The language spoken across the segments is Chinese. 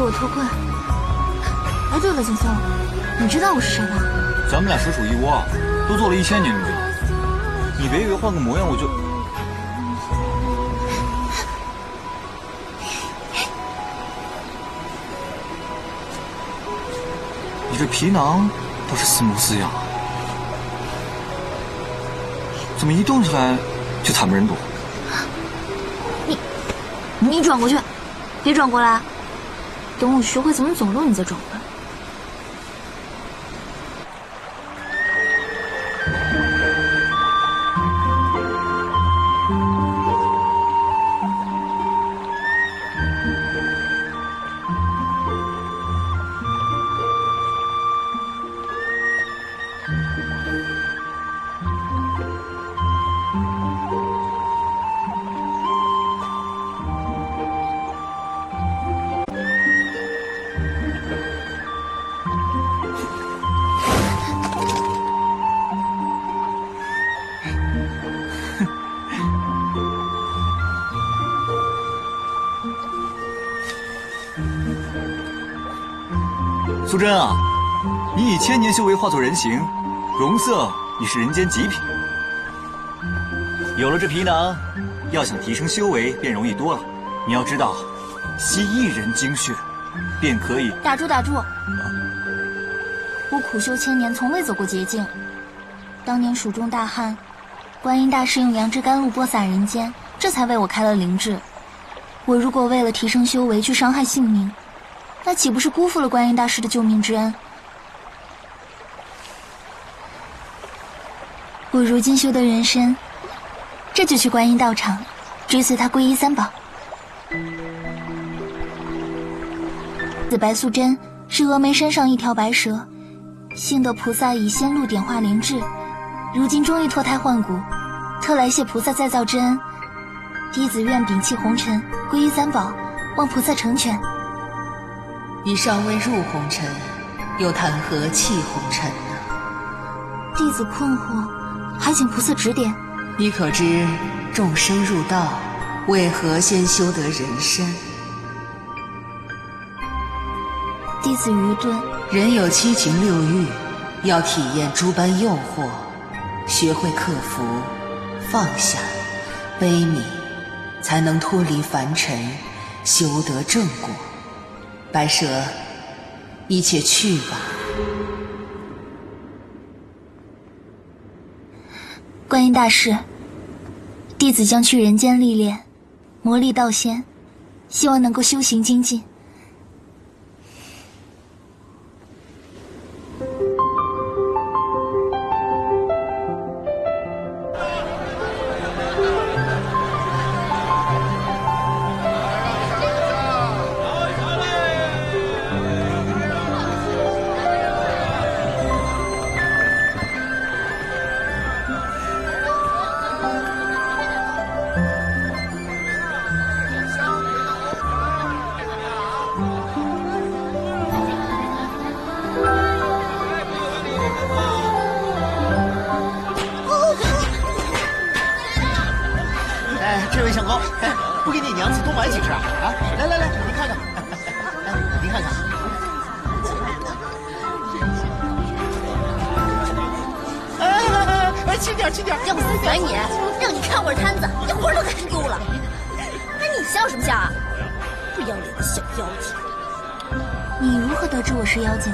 我脱困。哎，对了，景松，你知道我是谁吗？咱们俩实属一窝，都做了一千年女人，你别以为换个模样我就……你这皮囊倒是似模似样，怎么一动起来就惨不忍睹？你，你转过去，别转过来，等我学会怎么走路，你再转过来。素贞啊，你以千年修为化作人形，容色已是人间极品。有了这皮囊，要想提升修为便容易多了。你要知道，吸一人精血，便可以打住打住！我苦修千年，从未走过捷径。当年蜀中大旱，观音大师用杨枝甘露播洒人间，这才为我开了灵智。我如果为了提升修为去伤害性命，那岂不是辜负了观音大师的救命之恩？我如今修得人身，这就去观音道场，追随他皈依三宝。紫白素贞是峨眉山上一条白蛇，幸得菩萨以仙露点化灵智，如今终于脱胎换骨，特来谢菩萨再造之恩。弟子愿摒弃红尘，皈依三宝，望菩萨成全。你尚未入红尘，又谈何弃红尘呢？弟子困惑，还请菩萨指点。你可知众生入道，为何先修得人身？弟子愚钝。人有七情六欲，要体验诸般诱惑，学会克服、放下、悲悯，才能脱离凡尘，修得正果。白蛇，你且去吧。观音大师，弟子将去人间历练，磨砺道仙，希望能够修行精进。不给你娘子多买几只啊？啊，来来来，您看看，您看看。哎哎，轻点轻点，要死宰你！让你看会儿摊子，一会儿都给人丢了。哎，你笑什么笑啊？不要脸的小妖精！你如何得知我是妖精？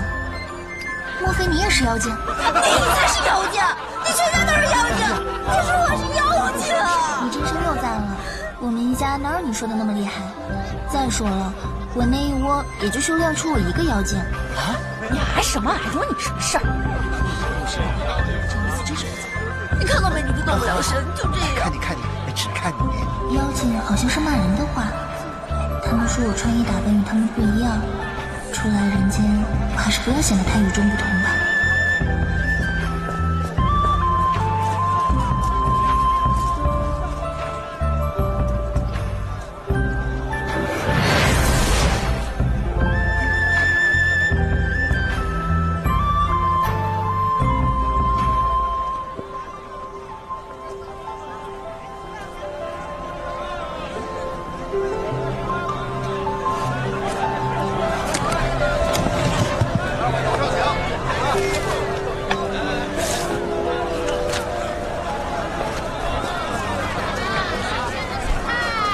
莫非你也是妖精？你才是妖精！你全家都是妖精！你说我是妖精！你真是又赞了。我们一家哪有你说的那么厉害？再说了，我那一窝也就修炼出我一个妖精。啊！你还什么？还关你什么事这意思真是不错。你看到没？你都动不了身，就这样。看你看你，只看你。妖精好像是骂人的话。他们说我穿衣打扮与他们不一样，出来人间，我还是不要显得太与众不同吧。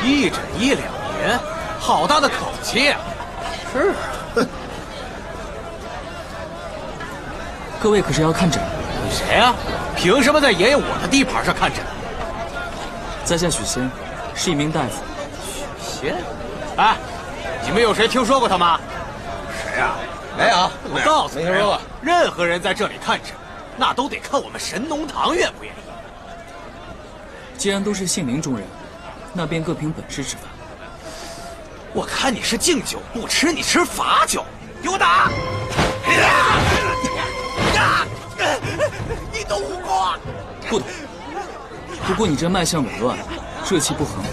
一诊一两年，好大的口气！是啊，各位可是要看诊？你谁啊？凭什么在爷爷我的地盘上看诊？在下许仙，是一名大夫。哎，你们有谁听说过他吗？谁呀？没有。我告诉你，任何人在这里看诊，那都得看我们神农堂愿不愿意。既然都是姓林中人，那便各凭本事吃饭。我看你是敬酒不吃，你吃罚酒，给我打！你懂武功啊？不懂。不过你这脉象紊乱，热气不恒，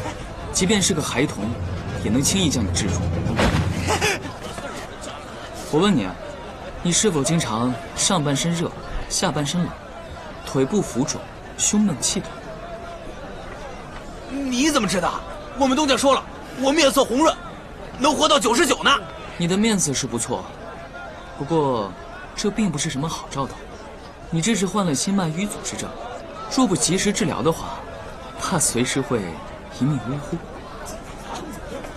即便是个孩童，也能轻易将你制住。我问你啊，你是否经常上半身热，下半身冷，腿部浮肿，胸闷气短？你怎么知道？我们东家说了，我面色红润，能活到九十九呢。你的面色是不错，不过这并不是什么好兆头。你这是患了心脉瘀阻之症，若不及时治疗的话，怕随时会一命呜呼。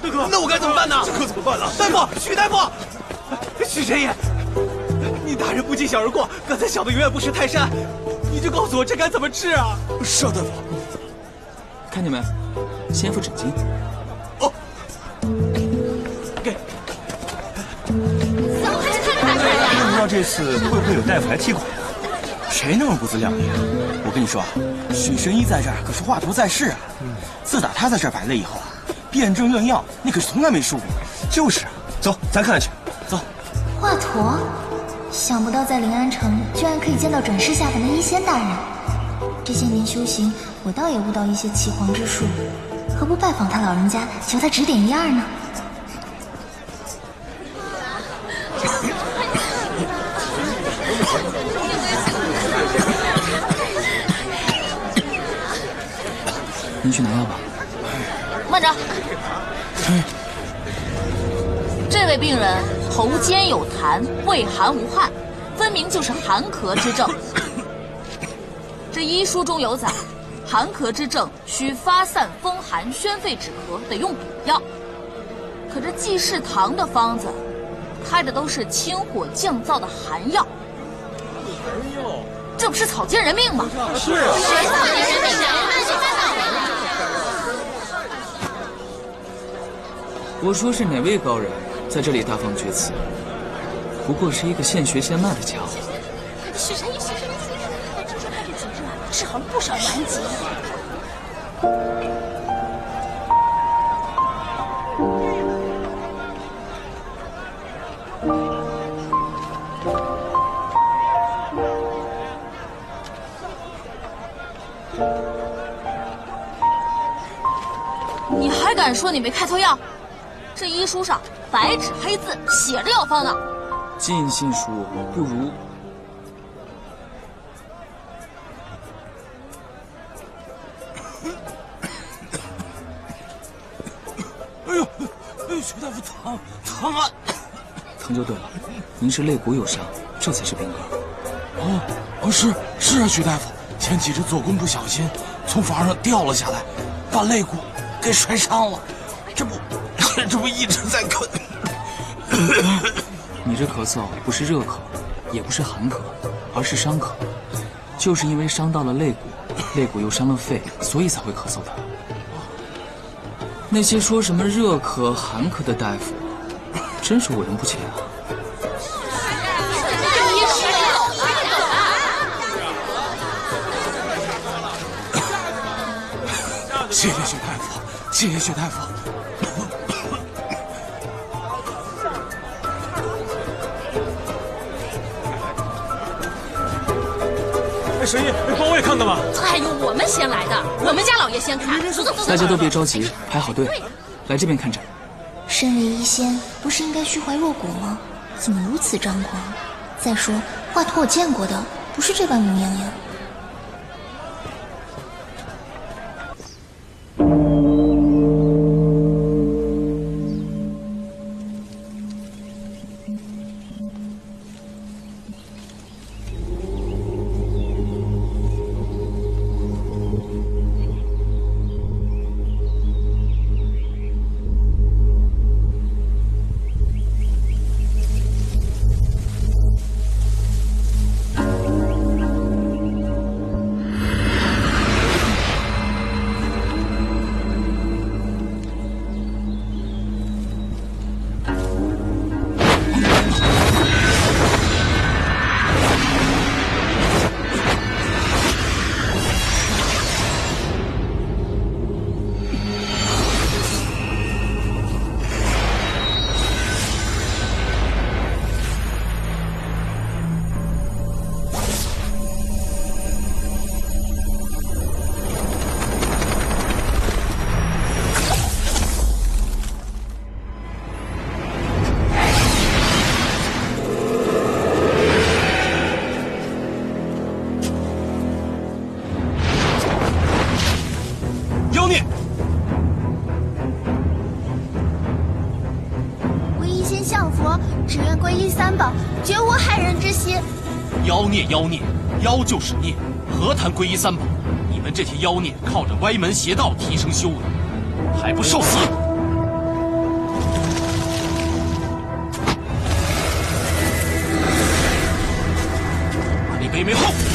大哥，那我该怎么办呢？这可怎么办呢？大夫，许大夫，许神医，你大人不计小人过，刚才小的有眼不识泰山，你就告诉我这该怎么治啊？是啊，大夫。看见没？先付诊金。哦，给。走，还是看看。不知道这次会不会有大夫来踢馆？谁那么不自量力啊？我跟你说啊，许神医在这儿可是华佗在世啊！自打他在这儿摆了以后啊，辨证论药那可是从来没输过。就是啊，走，咱看看去。走。华佗，想不到在临安城居然可以见到转世下凡的医仙大人。这些年修行，我倒也悟到一些岐黄之术，何不拜访他老人家，求他指点一二呢？您去拿药吧。慢着，这位病人头尖有痰，畏寒无汗，分明就是寒咳之症。这医书中有载，寒咳之症需发散风寒、宣肺止咳，得用补药。可这济世堂的方子，开的都是清火降燥的寒药。寒药？这不是草菅人命吗？是啊。谁草菅人命啊？我说是哪位高人在这里大放厥词？不过是一个现学现卖的家伙。许神医，许神医，听说他这几日啊，治好了不少顽疾。你还敢说你没开错药？这医书上白纸黑字写着药方呢。尽信书不如。哎呦，哎呦，徐大夫疼疼啊！疼就对了，您是肋骨有伤，这才是病根。哦哦，是是啊，徐大夫，前几日做工不小心，从房上掉了下来，把肋骨给摔伤了，这不这不一直在咳。你这咳嗽不是热咳，也不是寒咳，而是伤咳，就是因为伤到了肋骨，肋骨又伤了肺，所以才会咳嗽的。那些说什么热咳、寒咳的大夫，真是莟人不浅啊！谢谢薛大夫，谢谢薛大夫。哎，神医，帮我也看看吧。哎呦，我们先来的，我们家老爷先看。走走走，大家都别着急，排好队，来这边看诊。身为医仙，不是应该虚怀若谷吗？怎么如此张狂？再说，华佗我见过的，不是这般模样呀。孽！我一心向佛，只愿皈依三宝，绝无害人之心。妖孽，妖孽，妖就是孽，何谈皈依三宝？你们这些妖孽，靠着歪门邪道提升修为，还不受死！把你北冥后！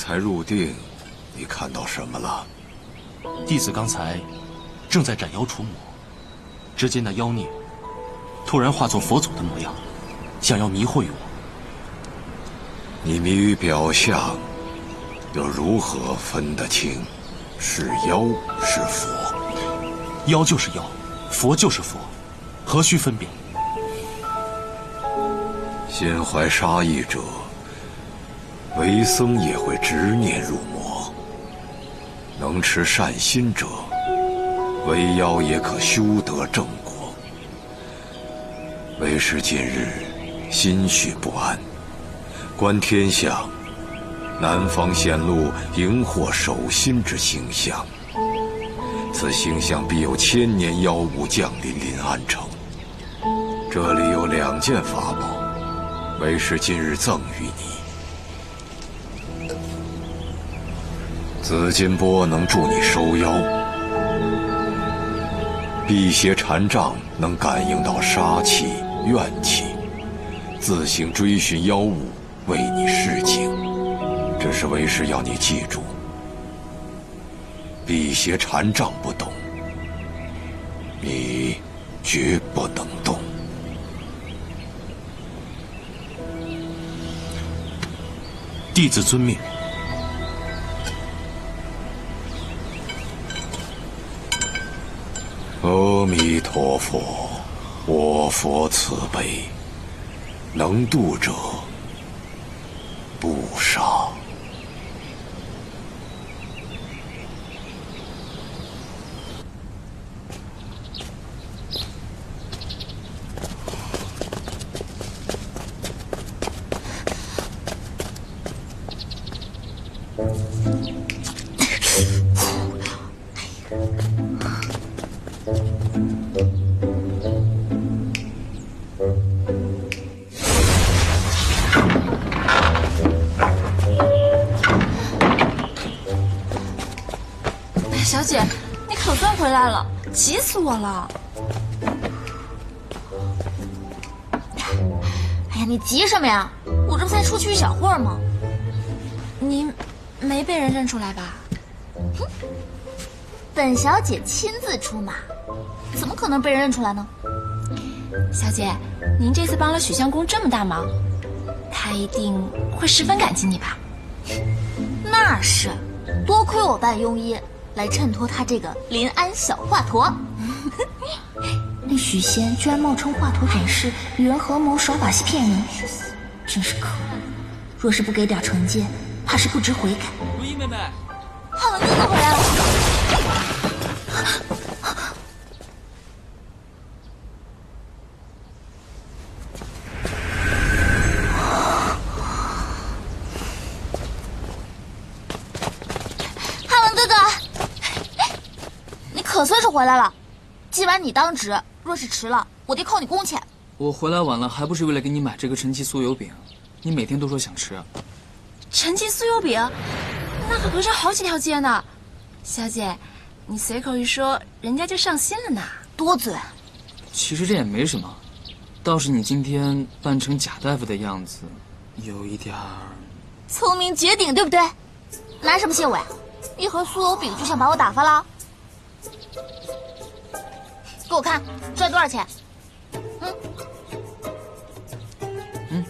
才入定，你看到什么了？弟子刚才正在斩妖除魔，只见那妖孽突然化作佛祖的模样，想要迷惑于我。你迷于表象，又如何分得清是妖是佛？妖就是妖，佛就是佛，何须分辨？心怀杀意者，为僧也会执念入魔；能持善心者，为妖也可修得正果。为师近日心绪不安，观天象，南方显露荧惑守心之星象。此星象必有千年妖物降临临安城。这里有两件法宝。为师今日赠予你，紫金钵能助你收妖，辟邪禅杖能感应到杀气、怨气，自行追寻妖物，为你示警。这是为师要你记住，辟邪禅杖不懂，你绝不能动。弟子遵命。弥陀佛，我佛慈悲，能渡者不少。急死我了！哎呀，你急什么呀？我这不才出去一小会儿吗？您没被人认出来吧？哼，本小姐亲自出马，怎么可能被人认出来呢？小姐，您这次帮了许相公这么大忙，他一定会十分感激你吧？那是，多亏我扮庸医。来衬托他这个临安小华佗。那许仙居然冒充华佗转世，与人合谋耍把戏骗人，真是可恶！若是不给点惩戒，怕是不知悔改。如意妹妹，浩文哥哥回来了。可算是回来了。既然你当值，若是迟了，我得扣你工钱。我回来晚了，还不是为了给你买这个陈记酥油饼？你每天都说想吃。陈记酥油饼，那可隔着好几条街呢。小姐，你随口一说，人家就上心了呢。多嘴。其实这也没什么，倒是你今天扮成贾大夫的样子，有一点儿聪明绝顶，对不对？拿什么谢我呀？一盒酥油饼就想把我打发了？给我看，这多少钱？嗯。嗯。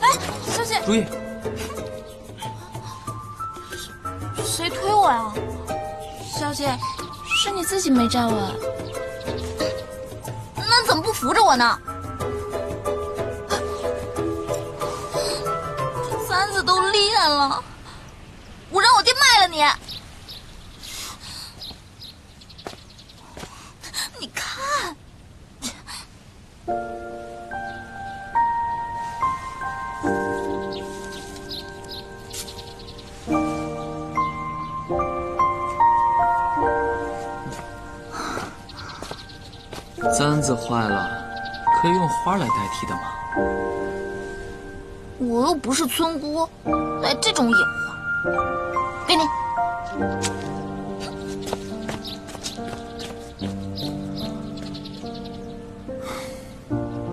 哎，小姐，注意。谁推我呀？小姐，是你自己没站稳。那怎么不扶着我呢？这簪子都裂了，我让我爹卖了。你坏了，可以用花来代替的吗？我又不是村姑，来这种野花，给你。